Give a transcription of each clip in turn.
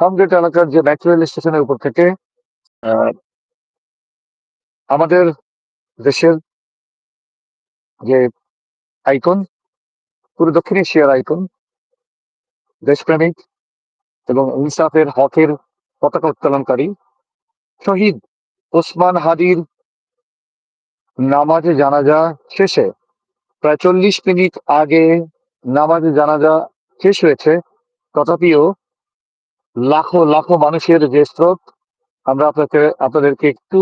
ফার্মগেট এলাকার যে metro rail স্টেশনের উপর থেকে আমাদের দেশের যে আইকন পুরো দক্ষিণ এশিয়ার আইকন দেশপ্রেমিক এবং ইনসাফের হকের পতাকা উত্তোলনকারী শহীদ ওসমান হাদির নামাজে জানাজা শেষে, প্রায় চল্লিশ মিনিট আগে নামাজে জানাজা শেষ হয়েছে। তথাপিও লাখো লাখো মানুষের যে স্রোত, আমরা আপনাকে, আপনাদেরকে একটু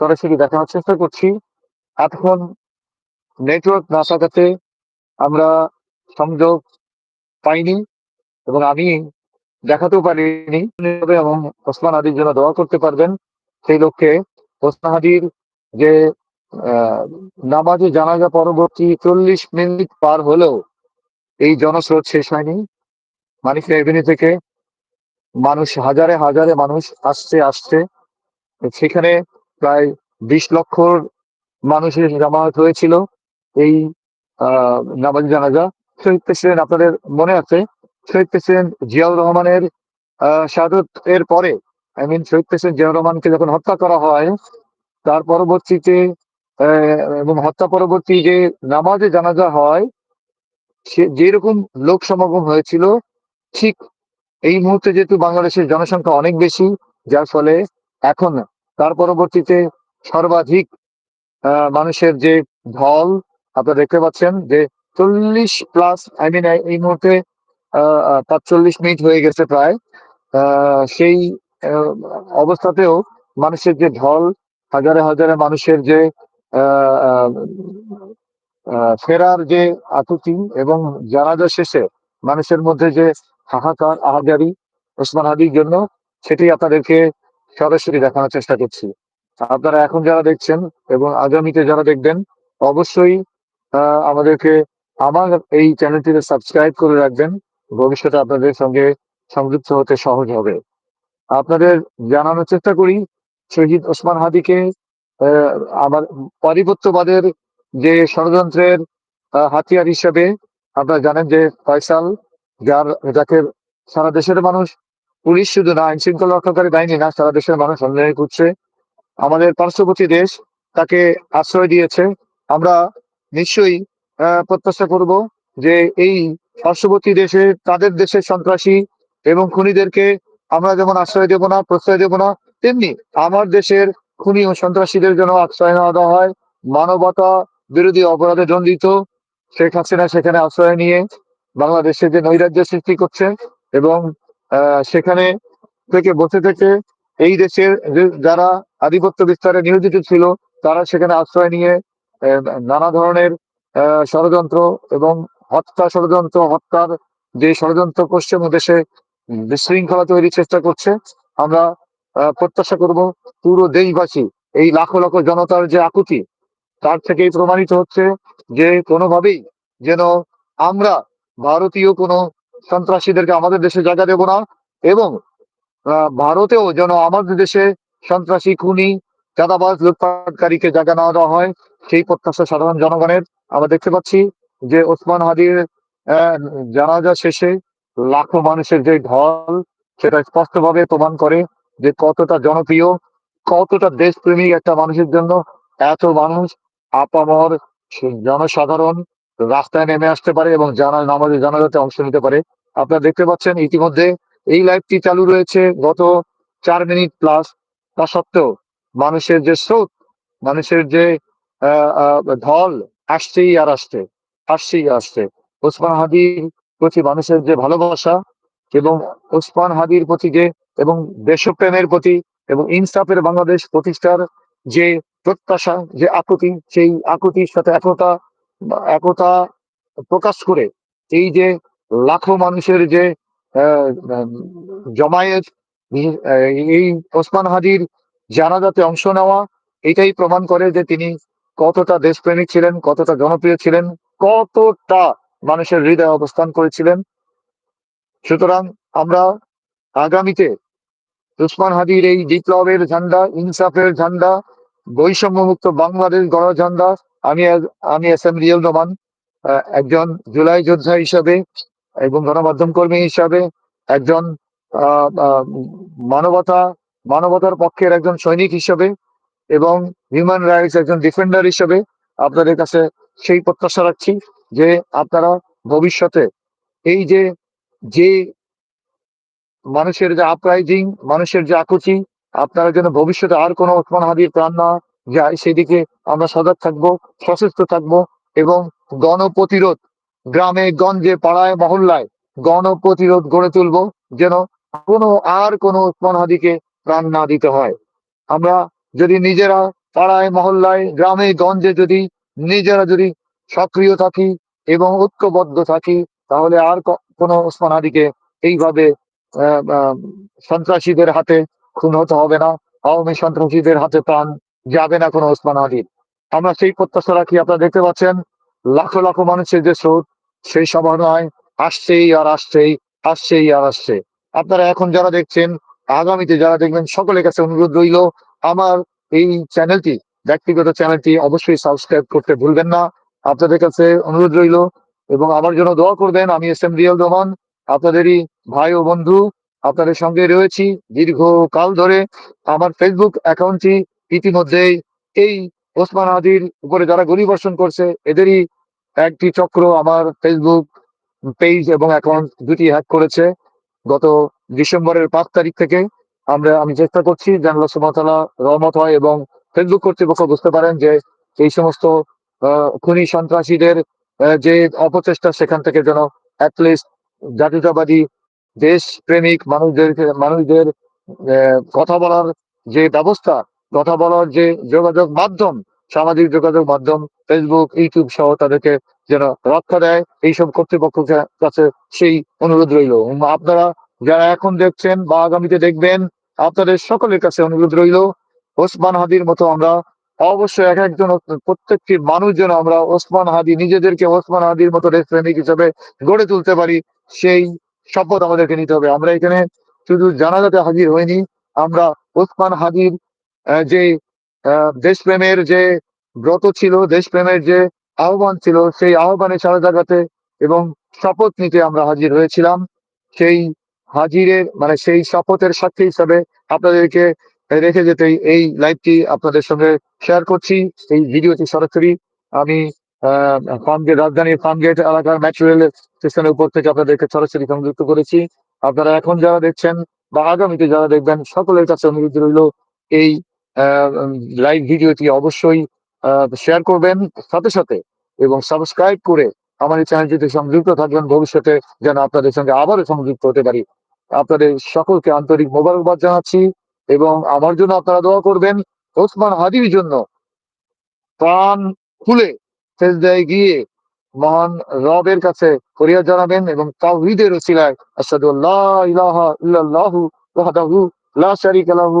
সরাসরি দেখানোর চেষ্টা করছি। এতক্ষণ নেটওয়ার্ক না থাকাতে আমরা সংযোগ পাইনি এবং আমি দেখাতেও পারিনি। এবং ওসমান হাদির জন্য দোয়া করতে পারবেন, সেই লক্ষ্যে ওসমান হাদির যে নামাজে জানাজা পরবর্তী চল্লিশ মিনিট পার হলেও এই জনস্রোত শেষ হয়নি। মানিক এভিনিউ থেকে মানুষ, হাজারে হাজারে মানুষ আসছে আসছে। সেখানে প্রায় বিশ লক্ষ মানুষের জামায়াত হয়েছিল এই নামাজ জানাজা। শহীদ প্রেসিডেন্ট, আপনাদের মনে আছে? শহীদ প্রেসিডেন্ট জিয়াউর রহমানের শাহাদত এর পরে, আই মিন শহীদ প্রেসিডেন্ট জিয়াউর রহমানকে যখন হত্যা করা হয়, তার পরবর্তীতে এবং হত্যা পরবর্তী যে নামাজে জানাজা হয়, সে যেরকম লোক সমাগম হয়েছিল, ঠিক এই মুহূর্তে যেহেতু বাংলাদেশের জনসংখ্যা অনেক বেশি, যার ফলে এখন তার পরবর্তীতে সর্বাধিক মানুষের যে ঢল, আপনারা দেখতে পাচ্ছেন যে চল্লিশ প্লাস আই মিন এই মুহূর্তে পাঁচচল্লিশ মিনিট হয়ে গেছে প্রায়। সেই অবস্থাতেও মানুষের যে ঢল, হাজারে হাজারে মানুষের যে ফেরার যে আকুতি এবং জানাজা শেষে মানুষের মধ্যে যে হাহাকার, আহাজারি, ওসমান হাদির জন্য সেটি আপনাদেরকে সরাসরি দেখানোর চেষ্টা করছি। আপনারা এখন যারা দেখছেন এবং আগামীতে যারা দেখবেন, অবশ্যই আমাদেরকে আমার এই চ্যানেলটিতে সাবস্ক্রাইব করে রাখবেন। ভবিষ্যতে আপনাদের সঙ্গে সংযুক্ত হতে সহজ হবে। আপনাদের জানানোর চেষ্টা করি, শহীদ ওসমান হাদিকে আমার পারিপত্যবাদের যে ষড়যন্ত্রের হাতিয়ার হিসেবে আপনারা জানেন যে ফয়সাল যার যাকে সারা দেশের মানুষ পুলিশ শুধু না আইন শৃঙ্খলা রক্ষাকারী বাহিনী না, সারা দেশের মানুষ অন্যায় করছে। আমাদের পার্শ্ববর্তী দেশ তাকে আশ্রয় দিয়েছে। আমরা নিশ্চয়ই প্রত্যাশা করব যে এই পার্শ্ববর্তী দেশে তাদের দেশের সন্ত্রাসী এবং খুনিদেরকে আমরা যেমন আশ্রয় দেব না, প্রশ্রয় দেব না, তেমনি আমার দেশের খুনি ও সন্ত্রাসীদের জন্য আশ্রয় না দেওয়া হয়। মানবতা বিরোধী অপরাধে দণ্ডিত। শেখ হাসিনা সেখানে আশ্রয় নিয়ে বাংলাদেশে যে নৈরাজ্য সৃষ্টি করছে এবং সেখানে থেকে বসে থেকে এই দেশের যারা আধিপত্য বিস্তারে নিয়োজিত ছিল, তারা সেখানে আশ্রয় নিয়ে নানা ধরনের ষড়যন্ত্র এবং হত্যা ষড়যন্ত্র, হত্যার যে ষড়যন্ত্র পশ্চিম দেশে বিশৃঙ্খলা তৈরির চেষ্টা করছে, আমরা প্রত্যাশা করব পুরো দেশবাসী এই লাখো লাখো জনতার যে আকুতি, তার থেকেই প্রমাণিত হচ্ছে যে কোনোভাবেই যেন আমরা ভারতীয় কোনো সন্ত্রাসীদেরকে আমাদের দেশে জায়গা দেব না এবং ভারতেও যেন আমাদের দেশে সন্ত্রাসী, খুনি, চাঁদাবাজ, লুটপাটকারীকে জায়গা না দেওয়া হয়, সেই প্রত্যাশা সাধারণ জনগণের। আমরা দেখতে পাচ্ছি যে ওসমান হাদির জানাজা শেষে লাখো মানুষের যে ঢল, সেটা স্পষ্টভাবে প্রমাণ করে যে কতটা জনপ্রিয়, কতটা দেশপ্রেমিক একটা মানুষের জন্য এত মানুষ আপামর জনসাধারণ রাস্তায় নেমে আসতে পারে এবং জানা নামাজে জানাজাতে অংশ নিতে পারে। আপনারা দেখতে পাচ্ছেন ইতিমধ্যে এই লাইভটি চালু রয়েছে গত চার মিনিট প্লাস। তা সত্ত্বেও মানুষের যে স্রোত, মানুষের যে ঢল আসছেই আর আসছে, আসছেই আসছে। ওসমান হাদির প্রতি মানুষের যে ভালোবাসা এবং ওসমান হাদির প্রতি যে, এবং দেশপ্রেমের প্রতি এবং ইনসাফের বাংলাদেশ প্রতিষ্ঠার যে প্রত্যাশা, যে আকুতি, সেই আকুতির সাথে একতা একতা প্রকাশ করে এই যে লাখো মানুষের যে জমায়েত, এই- ওসমান হাদির জানাজাতে অংশ নেওয়া, এটাই প্রমাণ করে যে তিনি কতটা দেশপ্রেমিক ছিলেন, কতটা জনপ্রিয় ছিলেন, কতটা মানুষের হৃদয়ে অবস্থান করেছিলেন। সুতরাং আমরা আগামীতে উসমান হাদির এই বিপ্লবের ঝান্ডা, ইনসাফের ঝান্ডা, বৈষম্যমুক্ত বাংলাদেশ গড়ার ঝান্ডা আমি আমি এস এম রিয়েল রহমান একজন জুলাই যোদ্ধা হিসাবে এবং গণমাধ্যম কর্মী হিসাবে একজন মানবতা, মানবতার পক্ষের একজন সৈনিক হিসাবে এবং হিউম্যান রাইটস একজন ডিফেন্ডার হিসাবে আপনাদের কাছে সেই প্রত্যাশা রাখছি যে আপনারা ভবিষ্যতে এই যে যে মানুষের যে আপরাইজিং মানুষের যে আকুচি আপনারা যেন ভবিষ্যতে আর কোনো ওসমান হাদির প্রাণ না যায় সেদিকে আমরা সজাগ থাকব সচেষ্ট থাকব এবং গণপ্রতিরোধ গ্রামে, গঞ্জে, পাড়ায়, মহল্লায় গণপ্রতিরোধ গড়ে তুলবো যেন কোনো আর কোনো ওসমান হাদিকে প্রাণ না দিতে হয়। আমরা যদি নিজেরা পাড়ায়, মহল্লায়, গ্রামে, গঞ্জে যদি নিজেরা যদি সক্রিয় থাকি এবং ঐক্যবদ্ধ থাকি, তাহলে আর কোনো ওসমান হাদিকে এইভাবে সন্ত্রাসীদের হাতে খুন হতে হবে না। আওয়ামী সন্ত্রাসীদের হাতে প্রাণ যাবে না কোনো ওসমান হাদির আমরা সেই প্রত্যাশা রাখি, আপনারা দেখতে পাচ্ছেন, লাখো লাখো মানুষের যে স্রোত, সেই নয় আসছেই আর আসছেই আসছেই আর আসছে। আপনারা এখন যারা দেখছেন, আগামীতে যারা দেখবেন, সকলের কাছে অনুরোধ রইল, আমার এই চ্যানেলটি, ব্যক্তিগত চ্যানেলটি অবশ্যই সাবস্ক্রাইব করতে ভুলবেন না। আপনাদের কাছে অনুরোধ রইল এবং আমার জন্য দোয়া করবেন, আমি এস এম রিয়াল রহমান, আপনাদেরই ভাই ও বন্ধু, আপনাদের সঙ্গে রয়েছি দীর্ঘ কাল ধরে। আমার ফেসবুক অ্যাকাউন্টটি ইতিমধ্যেই এই ওসমান আদির উপরে যারা গুলি বর্ষণ করছে এদেরই একটি চক্র আমার ফেসবুক পেজ এবং অ্যাকাউন্ট দুটি হ্যাক করেছে। গত ডিসেম্বরের পাঁচ তারিখ থেকে আমরা আমি চেষ্টা করছি ওয়া তাআলা রহমত হয় এবং ফেসবুক কর্তৃপক্ষ বুঝতে পারেন যে এই সমস্ত খুনি সন্ত্রাসীদের যে অপচেষ্টা সেখান থেকে যেন অ্যাটলিস্ট জাতীয়তাবাদী দেশ প্রেমিক মানুষদের আহ, কথা বলার যে ব্যবস্থা কথা বলার যে যোগাযোগ মাধ্যম, সামাজিক যোগাযোগ মাধ্যম ফেসবুক ইউটিউব সহ তাদেরকে যেন রক্ষা দেয়, এইসব কর্তৃপক্ষের কাছে সেই অনুরোধ রইল। আপনারা যারা এখন দেখছেন বা আগামীতে দেখবেন, আপনাদের সকলের কাছে অনুরোধ রইল, ওসমান হাদির মতো আমরা অবশ্যই এক একজন প্রত্যেকটি মানুষ যেন আমরা ওসমান হাদি নিজেদেরকে ওসমান হাদির মতো দেশপ্রেমিক হিসেবে গড়ে তুলতে পারি, সেই শপথ আমাদেরকে নিতে হবে। আমরা এখানে শুধু জানাজাতে হাজির হইনি, আমরা ওসমান হাদির যে দেশপ্রেমের যে ব্রত ছিল, দেশপ্রেমের যে আহ্বান ছিল, সেই আহ্বানে সারা জায়গাতে এবং শপথ নিতে আমরা হাজির হয়েছিলাম। সেই হাজিরের মানে সেই শপথের সাক্ষী হিসাবে আপনাদেরকে রেখে যেতে এই লাইভটি আপনাদের সঙ্গে শেয়ার করছি। এই ভিডিওটি সরাসরি আমি ফার্মগেট, রাজধানীর ফার্মগেট এলাকার মেট্রো স্টেশনের উপর থেকে আপনাদেরকে সরাসরি সংযুক্ত করেছি। আপনারা এখন যারা দেখছেন বা আগামীতে যারা দেখবেন, সকলের কাছে অনুরোধ রইল এই লাইভ ভিডিওটি অবশ্যই শেয়ার করবেন। সাথে সাথে এবং সাবস্ক্রাইব করে আমার এই চ্যানেলটিতে সংযুক্ত থাকবেন ভবিষ্যতে যেন আপনাদের সঙ্গে আবারও সংযুক্ত হতে পারি। আপনাদের সকলকে আন্তরিক মোবারকবাদ জানাচ্ছি এবং আমার জন্য আপনারা দোয়া করবেন। ওসমান হাদির জন্য প্রাণ খুলে সেজদায় গিয়ে মহান রবের কাছে ফরিয়াদ জানাবেন এবং তাওহীদের ওসিলায় আশহাদু আল্লাহ ইলাহা ইল্লাল্লাহু ওয়াহদাহু লা শারীকা লাহু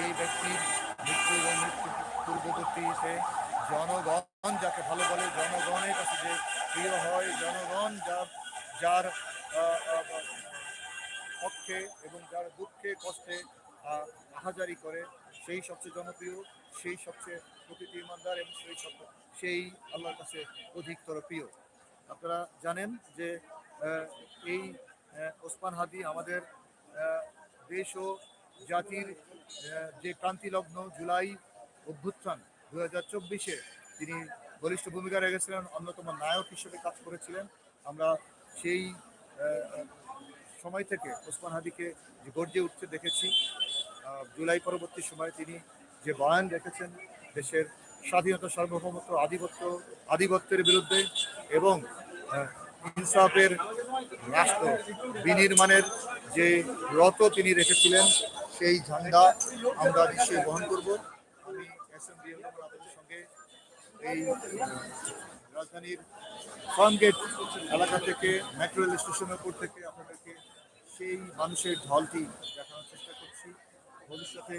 পক্ষে এবং যার দুঃখে কষ্টে আহ, আহাজারি করে সেই সবচেয়ে জনপ্রিয় সেই সবচেয়ে প্রকৃতি ইমানদার এবং সেই সব সেই আল্লাহর কাছে অধিকতর প্রিয়। আপনারা জানেন যে এই ওসমান হাদি আমাদের দেশ ও জাতির যে ক্রান্তিলগ্ন জুলাই অভ্যুত্থান দু হাজার চব্বিশে তিনি বলিষ্ঠ ভূমিকা রেখেছিলেন অন্যতম নায়ক হিসেবে কাজ করেছিলেন। আমরা সেই সময় থেকে ওসমান হাদিকে যে গর্জে উঠতে দেখেছি জুলাই পরবর্তী সময়ে তিনি যে বয়ান রেখেছেন দেশের স্বাধীনতা সার্বভৌমত্ব আধিপত্য, আধিপত্যের বিরুদ্ধে এবং ইনসাফের রাষ্ট্র বিনির্মাণের যে রত তিনি রেখেছিলেন, সেই ঝান্ডা আমরা নিশ্চয়ই বহন করব। আমি এস এম সঙ্গে এই রাজধানীর ফার্মগেট এলাকা থেকে, মেট্রো রেল স্টেশনের উপর থেকে আপনাদেরকে সেই মানুষের ঢলটি দেখানোর চেষ্টা করছি। ভবিষ্যতে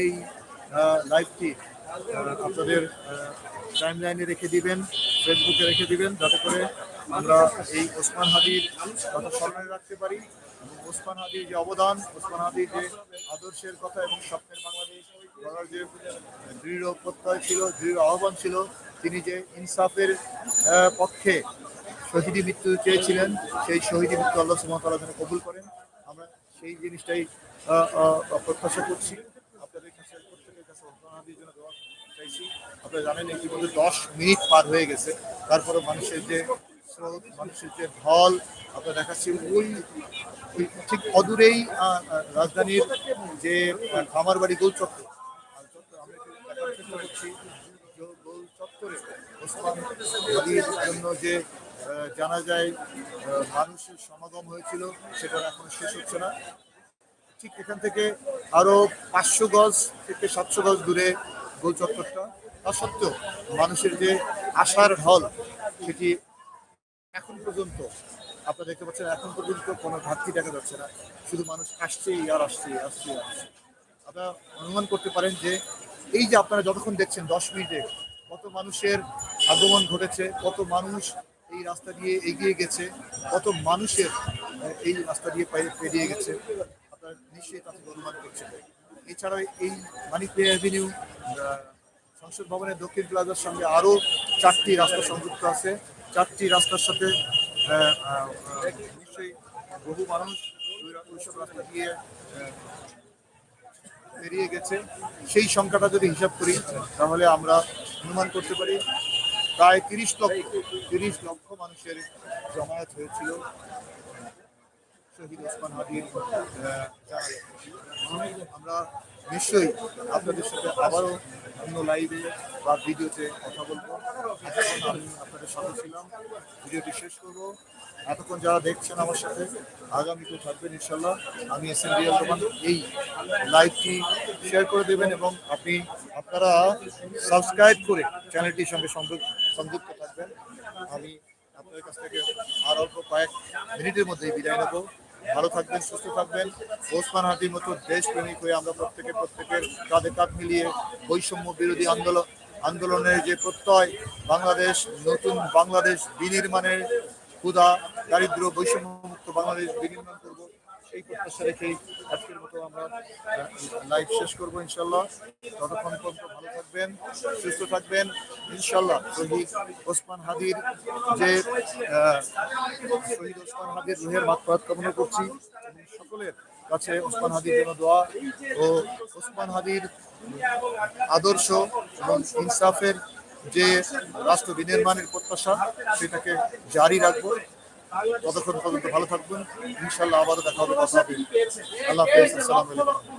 এই লাইভটি আপনাদের টাইম লাইনে রেখে দিবেন ফেসবুকে রেখে দিবেন, যাতে করে আমরা এই ওসমান হাদির কথা স্মরণে রাখতে পারি। এবং ওসমান হাদির যে অবদান, ওসমান হাদির যে আদর্শের কথা এবং স্বপ্নের বাংলাদেশ যে দৃঢ় প্রত্যয় ছিল, দৃঢ় আহ্বান ছিল, তিনি যে ইনসাফের পক্ষে শহীদি মৃত্যু চেয়েছিলেন, সেই শহীদি মৃত্যু আল্লাহ সুমতাল্লাহ যেন কবুল করেন। আমরা সেই জিনিসটাই প্রত্যাশা করছি। আপনাদের কাছে, প্রত্যেকের কাছে অর্থনাদির জন্য দোয়া চাইছি। আপনারা জানেন, ইতিমধ্যে দশ মিনিট পার হয়ে গেছে। তারপরে মানুষের যে স্রোত, মানুষের যে ঢল, আপনারা দেখাচ্ছি, ওই ঠিক অদূরেই রাজধানীর যে খামার বাড়ি গোল চত্বর গোল চত্বরে ওসমান জন্য যে জানা যায় মানুষের সমাগম হয়েছিল, সেটা এখন শেষ হচ্ছে না। ঠিক এখান থেকে আরও পাঁচশো গজ থেকে সাতশো গজ দূরে গোল চত্বরটা। তা সত্ত্বেও মানুষের যে আশার ঢল সেটি এখন পর্যন্ত, আপনারা দেখতে পাচ্ছেন, এখন পর্যন্ত কোনো ঘাটতি দেখা যাচ্ছে না। শুধু মানুষ আসছেই আর আসছে আসছে আসছে আপনারা অনুমান করতে পারেন যে, এই যে আপনারা যতক্ষণ দেখছেন, দশ মিনিটে, কত মানুষের আগমন ঘটেছে, কত মানুষ এই রাস্তা দিয়ে এগিয়ে গেছে, কত মানুষের এই রাস্তা দিয়ে পেরিয়ে গেছে, আপনারা নিশ্চয়ই তা থেকে অনুমান করছেন। এছাড়াও এই মানিক প্লে অ্যাভিনিউ সংসদ ভবনের দক্ষিণ প্লাজার সঙ্গে আরও চারটি রাস্তা সংযুক্ত আছে। চারটি রাস্তার সাথে নিশ্চয়ই বহু মানুষ ওইসব রাস্তা দিয়ে পেরিয়ে গেছে। সেই সংখ্যাটা যদি হিসাব করি, তাহলে আমরা অনুমান করতে পারি প্রায় তিরিশ লক্ষ তিরিশ লক্ষ মানুষের জমায়েত হয়েছিল। শহীদ ওসমান হাদির আমরা নিশ্চয়ই আপনাদের সাথে আবারও অন্য লাইভে বা ভিডিওতে কথা বলব। আমি আপনাদের সাথে ছিলাম। ভিডিওটি শেষ করব। এতক্ষণ যারা দেখছেন আমার সাথে আগামীতে থাকবেন ইনশাল্লাহ আমি এস এম রিয়াল রহমান। এই লাইভটি শেয়ার করে দেবেন এবং আপনি, আপনারা সাবস্ক্রাইব করে চ্যানেলটির সঙ্গে সংযুক্ত থাকবেন। আমি আপনাদের কাছ থেকে আর অল্প কয়েক মিনিটের মধ্যেই বিদায় নেব। ভালো থাকবেন, সুস্থ থাকবেন। ওসমান হাতির মতো দেশপ্রেমিক হয়ে আমরা প্রত্যেকে প্রত্যেকের কাঁধে কাঁধ মিলিয়ে বৈষম্য বিরোধী আন্দোলন, আন্দোলনের যে প্রত্যয়, বাংলাদেশ, নতুন বাংলাদেশ বিনির্মাণের ক্ষুধা দারিদ্র বৈষম্যমুক্ত বাংলাদেশ বিনির্মাণ করব। সেই প্রত্যাশা রেখেই আজকের মতো আমরা লাইভ শেষ করব ইনশাল্লাহ ততক্ষণ পর্যন্ত ভালো থাকবেন, সুস্থ থাকবেন। ইনশাল্লাহ শহীদ ওসমান হাদির যে শহীদ ওসমান হাদির রুহের মাত্রাত কামনা করছি। সকলের কাছে ওসমান হাদির জন্য দোয়া ও ওসমান হাদির আদর্শ এবং ইনসাফের যে রাষ্ট্র বিনির্মাণের প্রত্যাশা, সেটাকে জারি রাখব। ততক্ষণ পর্যন্ত ভালো থাকবেন। ইনশাল্লাহ আবারও দেখা হবে। আল্লাহ হাফিজ আসসালামু আলাইকুম।